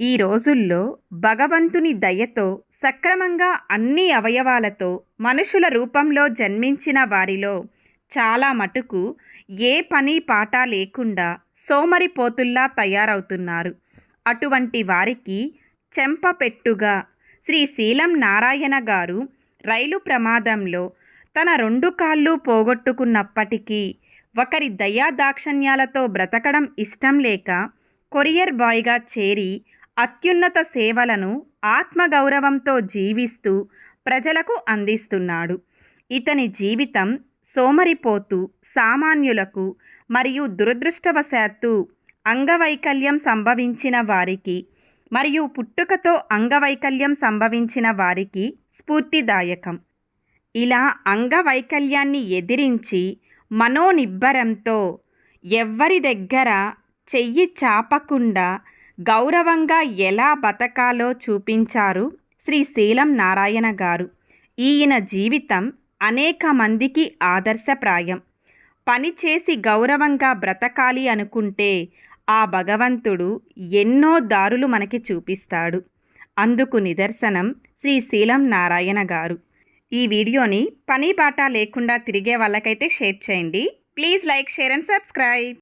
ఈ రోజుల్లో భగవంతుని దయతో సక్రమంగా అన్ని అవయవాలతో మనుషుల రూపంలో జన్మించిన వారిలో చాలా మటుకు ఏ పని పాట లేకుండా సోమరిపోతుల్లా తయారవుతున్నారు. అటువంటి వారికి చెంపపెట్టుగా శ్రీ శీలం నారాయణ గారు రైలు ప్రమాదంలో తన రెండు కాళ్ళు పోగొట్టుకున్నప్పటికీ ఒకరి దయాదాక్షణ్యాలతో బ్రతకడం ఇష్టం లేక కొరియర్ బాయ్గా చేరి అత్యున్నత సేవలను ఆత్మగౌరవంతో జీవిస్తూ ప్రజలకు అందిస్తున్నాడు. ఇతని జీవితం సోమరిపోతూ సామాన్యులకు మరియు దురదృష్టవశాత్తు అంగవైకల్యం సంభవించిన వారికి మరియు పుట్టుకతో అంగవైకల్యం సంభవించిన వారికి స్ఫూర్తిదాయకం. ఇలా అంగవైకల్యాన్ని ఎదిరించి మనోనిబ్బరంతో ఎవ్వరి దగ్గర చెయ్యి చాపకుండా గౌరవంగా ఎలా బతకాలో చూపించారు శ్రీ శీలం నారాయణ గారు. ఈయన జీవితం అనేక మందికి ఆదర్శప్రాయం. పనిచేసి గౌరవంగా బ్రతకాలి అనుకుంటే ఆ భగవంతుడు ఎన్నో దారులు మనకి చూపిస్తాడు. అందుకు నిదర్శనం శ్రీ శీలం నారాయణ గారు. ఈ వీడియోని పని బాట లేకుండా తిరిగే వాళ్ళకైతే షేర్ చేయండి. Please like share and subscribe.